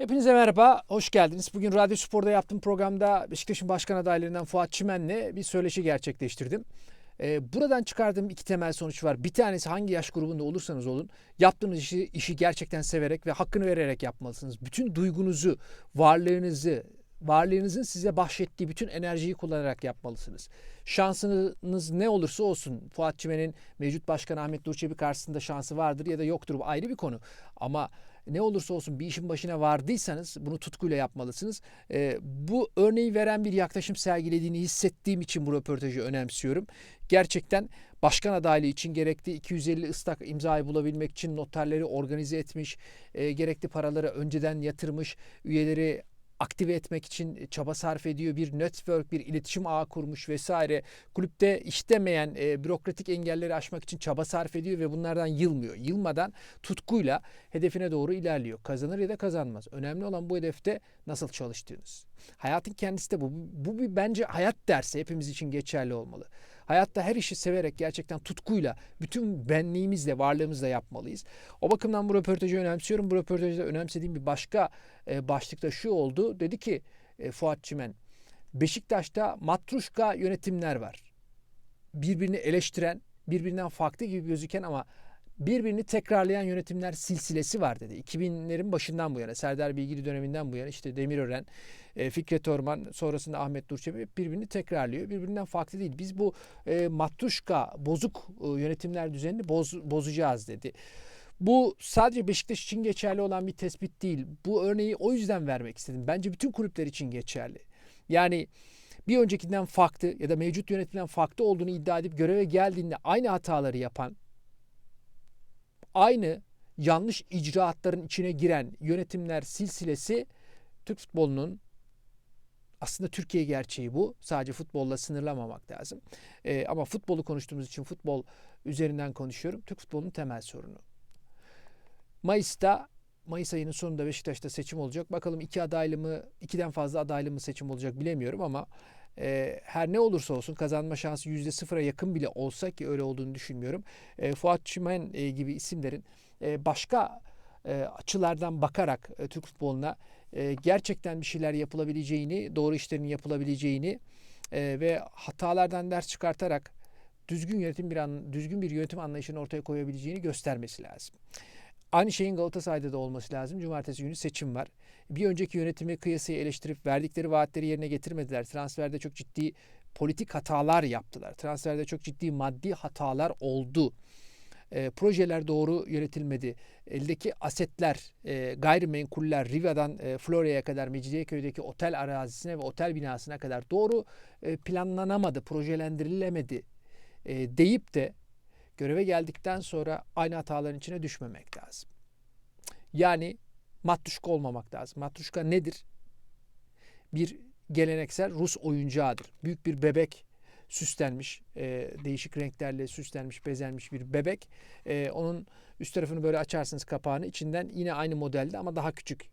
Hepinize merhaba, hoş geldiniz. Bugün Radyo Spor'da yaptığım programda Beşiktaş'ın başkan adaylarından Fuat Çimen'le bir söyleşi gerçekleştirdim. Ee, buradan çıkardığım iki temel sonuç var. Bir tanesi hangi yaş grubunda olursanız olun, yaptığınız işi, işi gerçekten severek ve hakkını vererek yapmalısınız. Bütün duygunuzu, varlığınızı, varlığınızın size bahşettiği bütün enerjiyi kullanarak yapmalısınız. Şansınız ne olursa olsun Fuat Çimen'in mevcut başkan Ahmet Nur Çebi karşısında şansı vardır ya da yoktur bu ayrı bir konu. Ama ne olursa olsun bir işin başına vardıysanız bunu tutkuyla yapmalısınız. Ee, bu örneği veren bir yaklaşım sergilediğini hissettiğim için bu röportajı önemsiyorum. Gerçekten başkan adaylığı için gerekli 250 ıslak imzayı bulabilmek için noterleri organize etmiş, e, gerekli paraları önceden yatırmış, üyeleri aktive etmek için çaba sarf ediyor. Bir network, bir iletişim ağı kurmuş vesaire. Kulüpte işlemeyen e, bürokratik engelleri aşmak için çaba sarf ediyor ve bunlardan yılmıyor. Yılmadan tutkuyla hedefine doğru ilerliyor. Kazanır ya da kazanmaz. Önemli olan bu hedefte nasıl çalıştığınız. Hayatın kendisi de bu. Bu bir bence hayat dersi hepimiz için geçerli olmalı. Hayatta her işi severek gerçekten tutkuyla, bütün benliğimizle, varlığımızla yapmalıyız. O bakımdan bu röportajı önemsiyorum. Bu röportajda önemsediğim bir başka e, başlıkta şu oldu. Dedi ki e, Fuat Çimen, Beşiktaş'ta matruşka yönetimler var. Birbirini eleştiren, birbirinden farklı gibi gözüken ama birbirini tekrarlayan yönetimler silsilesi var dedi. 2000'lerin başından bu yana, Serdar Bilgili döneminden bu yana işte Demirören, e, Fikret Orman, sonrasında Ahmet Durçebi hep birbirini tekrarlıyor. Birbirinden farklı değil. Biz bu e, matruşka, bozuk e, yönetimler düzenini boz, bozacağız dedi. Bu sadece Beşiktaş için geçerli olan bir tespit değil. Bu örneği o yüzden vermek istedim. Bence bütün kulüpler için geçerli. Yani bir öncekinden farklı ya da mevcut yönetimden farklı olduğunu iddia edip göreve geldiğinde aynı hataları yapan, aynı yanlış icraatların içine giren yönetimler silsilesi Türk futbolunun aslında Türkiye gerçeği bu. Sadece futbolla sınırlamamak lazım. Ee, ama futbolu konuştuğumuz için futbol üzerinden konuşuyorum. Türk futbolunun temel sorunu. Mayıs'ta Mayıs ayının sonunda Beşiktaş'ta seçim olacak. Bakalım iki adaylı mı, ikiden fazla adaylı mı seçim olacak bilemiyorum ama e, her ne olursa olsun kazanma şansı yüzde sıfıra yakın bile olsa ki öyle olduğunu düşünmüyorum. E, Fuat Çimen e, gibi isimlerin e, başka e, açılardan bakarak Türk futboluna gerçekten bir şeyler yapılabileceğini, doğru işlerin yapılabileceğini ve hatalardan ders çıkartarak düzgün yönetim bir an, düzgün bir yönetim anlayışını ortaya koyabileceğini göstermesi lazım. Aynı şeyin Galatasaray'da da olması lazım. Cumartesi günü seçim var. Bir önceki yönetimi kıyasıya eleştirip verdikleri vaatleri yerine getirmediler. Transferde çok ciddi politik hatalar yaptılar. Transferde çok ciddi maddi hatalar oldu. E, projeler doğru yönetilmedi. Eldeki asetler, e, gayrimenkuller Riva'dan e, Florya'ya kadar Mecidiyeköy'deki otel arazisine ve otel binasına kadar doğru e, planlanamadı, projelendirilemedi e, deyip de göreve geldikten sonra aynı hataların içine düşmemek lazım. Yani matruşka olmamak lazım. Matruşka nedir? Bir geleneksel Rus oyuncağıdır. Büyük bir bebek süslenmiş, e, değişik renklerle süslenmiş, bezenmiş bir bebek. E, onun üst tarafını böyle açarsınız kapağını. içinden yine aynı modelde ama daha küçük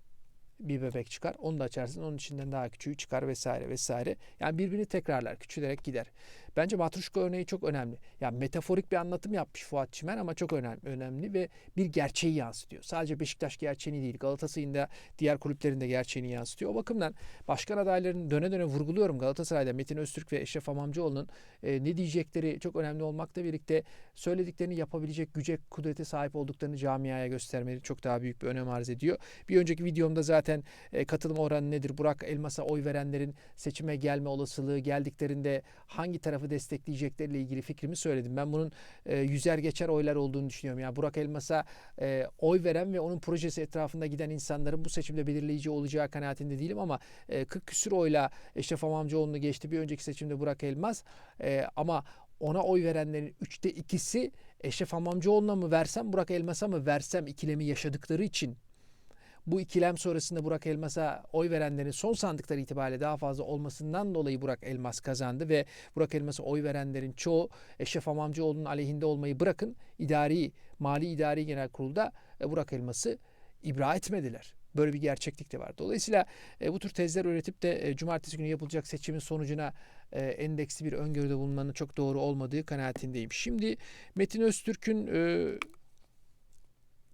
bir bebek çıkar. Onu da açarsın. Onun içinden daha küçüğü çıkar vesaire vesaire. Yani birbirini tekrarlar. Küçülerek gider. Bence matruşka örneği çok önemli. Yani metaforik bir anlatım yapmış Fuat Çimen ama çok önemli, önemli ve bir gerçeği yansıtıyor. Sadece Beşiktaş gerçeğini değil Galatasaray'ın da diğer kulüplerin de gerçeğini yansıtıyor. O bakımdan başkan adaylarının döne döne vurguluyorum Galatasaray'da Metin Öztürk ve Eşref Amamcıoğlu'nun e, ne diyecekleri çok önemli olmakla birlikte söylediklerini yapabilecek güce kudrete sahip olduklarını camiaya göstermeleri çok daha büyük bir önem arz ediyor. Bir önceki videomda zaten e, katılım oranı nedir? Burak Elmas'a oy verenlerin seçime gelme olasılığı geldiklerinde hangi tarafı destekleyecekleriyle ilgili fikrimi söyledim. Ben bunun e, yüzer geçer oylar olduğunu düşünüyorum. Yani Burak Elmas'a e, oy veren ve onun projesi etrafında giden insanların bu seçimde belirleyici olacağı kanaatinde değilim ama e, 40 küsür oyla Eşref Amamcıoğlu'nu geçti. Bir önceki seçimde Burak Elmas e, ama ona oy verenlerin üçte ikisi Eşref Amamcıoğlu'na mı versem Burak Elmas'a mı versem ikilemi yaşadıkları için bu ikilem sonrasında Burak Elmas'a oy verenlerin son sandıkları itibariyle daha fazla olmasından dolayı Burak Elmas kazandı ve Burak Elmas'a oy verenlerin çoğu Eşref Amamcıoğlu'nun aleyhinde olmayı bırakın idari, mali idari genel kurulda e, Burak Elmas'ı ibra etmediler. Böyle bir gerçeklik de var. Dolayısıyla e, bu tür tezler üretip de e, cumartesi günü yapılacak seçimin sonucuna e, endeksli bir öngörüde bulunmanın çok doğru olmadığı kanaatindeyim. Şimdi Metin Öztürk'ün e,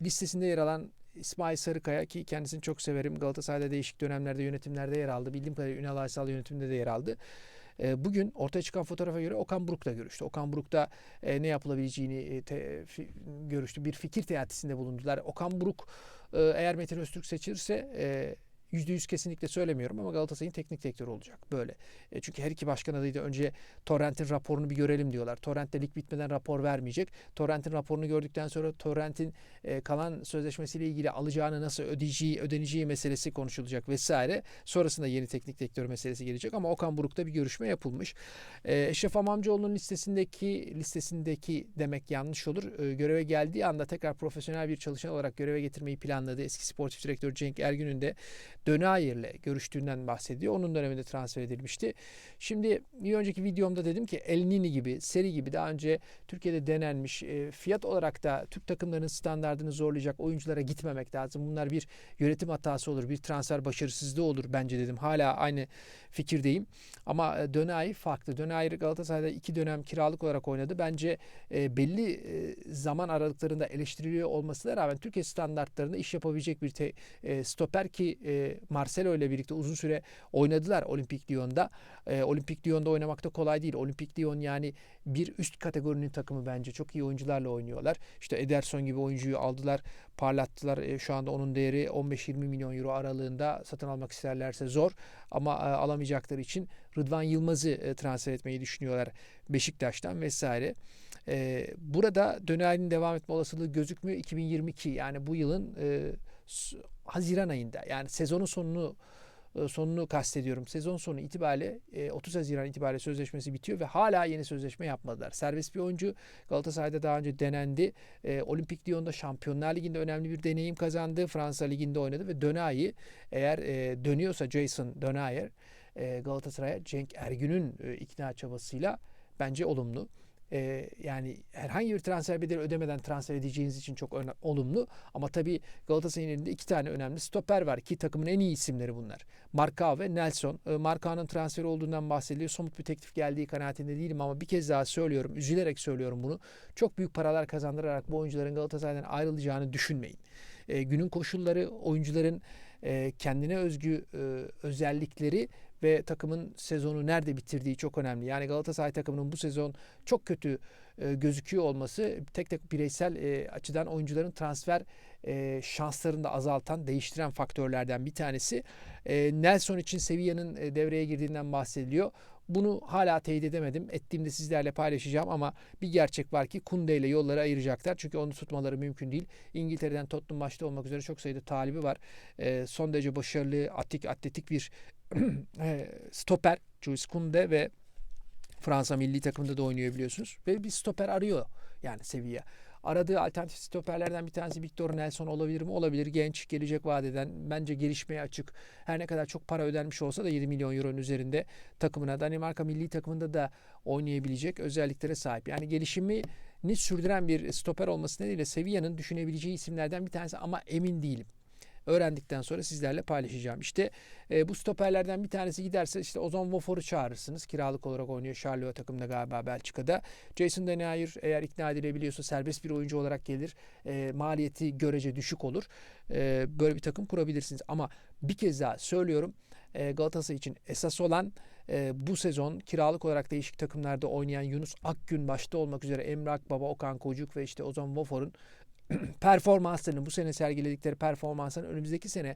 listesinde yer alan İsmail Sarıkaya ki kendisini çok severim. Galatasaray'da değişik dönemlerde yönetimlerde yer aldı. Bildiğim kadarıyla Ünal Aysal yönetiminde de yer aldı. E, bugün ortaya çıkan fotoğrafa göre Okan Buruk'la görüştü. Okan Buruk'ta e, ne yapılabileceğini e, te, fi, görüştü. Bir fikir teatisinde bulundular. Okan Buruk e, eğer Metin Öztürk seçilirse e, %100 kesinlikle söylemiyorum ama Galatasaray'ın teknik direktörü olacak. Böyle. E, çünkü her iki başkan adıyla önce Torrent'in raporunu bir görelim diyorlar. Torrent'te lig bitmeden rapor vermeyecek. Torrent'in raporunu gördükten sonra Torrent'in e, kalan sözleşmesiyle ilgili alacağını nasıl ödeyeceği, ödeneceği meselesi konuşulacak vesaire. Sonrasında yeni teknik direktör meselesi gelecek ama Okan Buruk'ta bir görüşme yapılmış. E, Eşref Amamcıoğlu'nun listesindeki listesindeki demek yanlış olur. E, göreve geldiği anda tekrar profesyonel bir çalışan olarak göreve getirmeyi planladı. Eski sportif direktör Cenk Ergün'ün de Dönayer'le görüştüğünden bahsediyor. Onun döneminde transfer edilmişti. Şimdi bir önceki videomda dedim ki El Nini gibi, Seri gibi daha önce Türkiye'de denenmiş e, fiyat olarak da Türk takımlarının standartını zorlayacak oyunculara gitmemek lazım. Bunlar bir yönetim hatası olur, bir transfer başarısızlığı olur bence dedim. Hala aynı fikirdeyim. Ama e, Dönay farklı. Dönay Galatasaray'da iki dönem kiralık olarak oynadı. Bence e, belli zaman aralıklarında eleştiriliyor olmasına rağmen Türkiye standartlarında iş yapabilecek bir te, stoper ki Marcelo ile birlikte uzun süre oynadılar Olimpik Lyon'da. E, Olimpik Lyon'da oynamak da kolay değil. Olimpik Lyon yani bir üst kategorinin takımı bence. Çok iyi oyuncularla oynuyorlar. İşte Ederson gibi oyuncuyu aldılar, parlattılar. E, şu anda onun değeri 15-20 milyon euro aralığında satın almak isterlerse zor. Ama e, alamayacakları için Rıdvan Yılmaz'ı e, transfer etmeyi düşünüyorlar Beşiktaş'tan vesaire. E, burada dönerin devam etme olasılığı gözükmüyor. 2022 yani bu yılın e, Haziran ayında yani sezonun sonunu e, sonunu kastediyorum. Sezon sonu itibariyle 30 e, Haziran itibariyle sözleşmesi bitiyor ve hala yeni sözleşme yapmadılar. Serbest bir oyuncu Galatasaray'da daha önce denendi. E, Olimpik Lyon'da Şampiyonlar Ligi'nde önemli bir deneyim kazandı. Fransa Ligi'nde oynadı ve Dönay'ı eğer dönüyorsa Jason Dönayer Galatasaray'a Cenk Ergün'ün ikna çabasıyla bence olumlu e, yani herhangi bir transfer bedeli ödemeden transfer edeceğiniz için çok olumlu. Ama tabii Galatasaray'ın elinde iki tane önemli stoper var ki takımın en iyi isimleri bunlar. Marka ve Nelson. E, Marka'nın transferi olduğundan bahsediliyor. Somut bir teklif geldiği kanaatinde değilim ama bir kez daha söylüyorum. Üzülerek söylüyorum bunu. Çok büyük paralar kazandırarak bu oyuncuların Galatasaray'dan ayrılacağını düşünmeyin. E, günün koşulları oyuncuların e, kendine özgü e, özellikleri ve takımın sezonu nerede bitirdiği çok önemli. Yani Galatasaray takımının bu sezon çok kötü e, gözüküyor olması tek tek bireysel e, açıdan oyuncuların transfer e, şanslarını da azaltan, değiştiren faktörlerden bir tanesi. E, Nelson için Sevilla'nın e, devreye girdiğinden bahsediliyor. Bunu hala teyit edemedim. Ettiğimde sizlerle paylaşacağım ama bir gerçek var ki Kunde ile yolları ayıracaklar. Çünkü onu tutmaları mümkün değil. İngiltere'den Tottenham başta olmak üzere çok sayıda talibi var. E, son derece başarılı, atletik, atletik bir stoper Jules Kunde ve Fransa milli takımında da oynuyor biliyorsunuz. Ve bir stoper arıyor yani seviye. Aradığı alternatif stoperlerden bir tanesi Victor Nelson olabilir mi? Olabilir. Genç, gelecek vadeden bence gelişmeye açık. Her ne kadar çok para ödenmiş olsa da 7 milyon euronun üzerinde takımına Danimarka milli takımında da oynayabilecek özelliklere sahip. Yani gelişimini sürdüren bir stoper olması nedeniyle Sevilla'nın düşünebileceği isimlerden bir tanesi ama emin değilim öğrendikten sonra sizlerle paylaşacağım. İşte e, bu stoperlerden bir tanesi giderse işte Ozon Vofor'u çağırırsınız. Kiralık olarak oynuyor Charleroi takımda galiba Belçika'da. Jason Denayer eğer ikna edilebiliyorsa serbest bir oyuncu olarak gelir. E, maliyeti görece düşük olur. E, böyle bir takım kurabilirsiniz. Ama bir kez daha söylüyorum. E, Galatasaray için esas olan e, bu sezon kiralık olarak değişik takımlarda oynayan Yunus Akgün başta olmak üzere Emre Akbaba, Okan Kocuk ve işte Ozan Vofor'un performanslarını bu sene sergiledikleri performansların önümüzdeki sene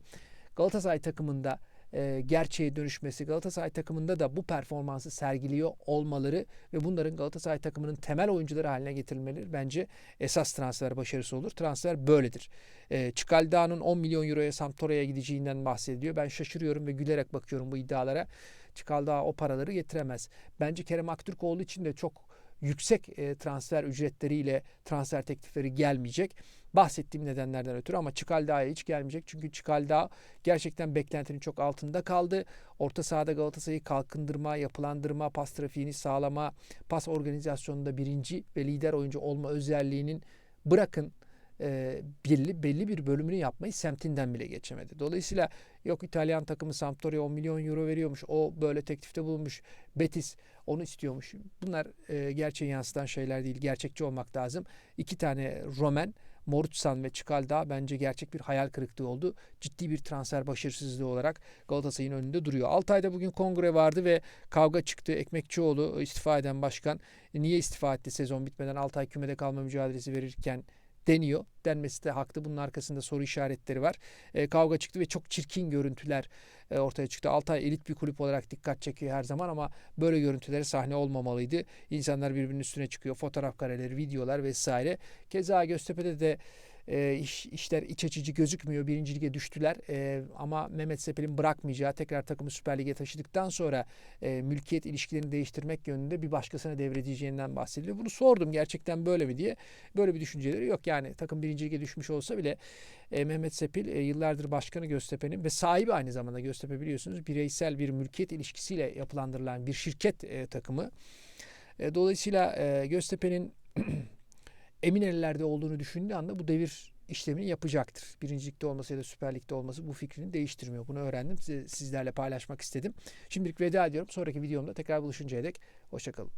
Galatasaray takımında e, gerçeğe dönüşmesi, Galatasaray takımında da bu performansı sergiliyor olmaları ve bunların Galatasaray takımının temel oyuncuları haline getirilmeleri bence esas transfer başarısı olur. Transfer böyledir. E, Çikalda'nın 10 milyon euroya Sampdoria'ya gideceğinden bahsediliyor. Ben şaşırıyorum ve gülerek bakıyorum bu iddialara. Çikalda o paraları getiremez. Bence Kerem Aktürkoğlu için de çok yüksek e, transfer ücretleriyle transfer teklifleri gelmeyecek. Bahsettiğim nedenlerden ötürü ama Çikaldağ'a hiç gelmeyecek. Çünkü Çikaldağ gerçekten beklentinin çok altında kaldı. Orta sahada Galatasaray'ı kalkındırma, yapılandırma, pas trafiğini sağlama, pas organizasyonunda birinci ve lider oyuncu olma özelliğinin bırakın e, belli, belli bir bölümünü yapmayı semtinden bile geçemedi. Dolayısıyla yok İtalyan takımı Sampdoria 10 milyon euro veriyormuş. O böyle teklifte bulunmuş. Betis onu istiyormuş. Bunlar e, gerçeği yansıtan şeyler değil. Gerçekçi olmak lazım. İki tane Roman Morutsan ve Çikaldağ bence gerçek bir hayal kırıklığı oldu. Ciddi bir transfer başarısızlığı olarak Galatasaray'ın önünde duruyor. Altay'da bugün kongre vardı ve kavga çıktı. Ekmekçioğlu istifa eden başkan niye istifa etti sezon bitmeden Altay kümede kalma mücadelesi verirken deniyor. Denmesi de haklı. Bunun arkasında soru işaretleri var. E, kavga çıktı ve çok çirkin görüntüler e, ortaya çıktı. Altay elit bir kulüp olarak dikkat çekiyor her zaman ama böyle görüntülere sahne olmamalıydı. İnsanlar birbirinin üstüne çıkıyor. Fotoğraf kareleri, videolar vesaire. Keza Göztepe'de de e, iş, işler iç açıcı gözükmüyor. Birinci lige düştüler e, ama Mehmet Sepel'in bırakmayacağı tekrar takımı Süper Lig'e taşıdıktan sonra e, mülkiyet ilişkilerini değiştirmek yönünde bir başkasına devredeceğinden bahsediliyor. Bunu sordum gerçekten böyle mi diye. Böyle bir düşünceleri yok. Yani takım birinci lige düşmüş olsa bile e, Mehmet Sepil e, yıllardır başkanı Göztepe'nin ve sahibi aynı zamanda Göztepe biliyorsunuz bireysel bir mülkiyet ilişkisiyle yapılandırılan bir şirket e, takımı. E, dolayısıyla e, Göztepe'nin emin ellerde olduğunu düşündüğü anda bu devir işlemini yapacaktır. Birincilikte olması ya da Süper Lig'de olması bu fikrini değiştirmiyor. Bunu öğrendim. Size, sizlerle paylaşmak istedim. Şimdilik veda ediyorum. Sonraki videomda tekrar buluşuncaya dek hoşçakalın.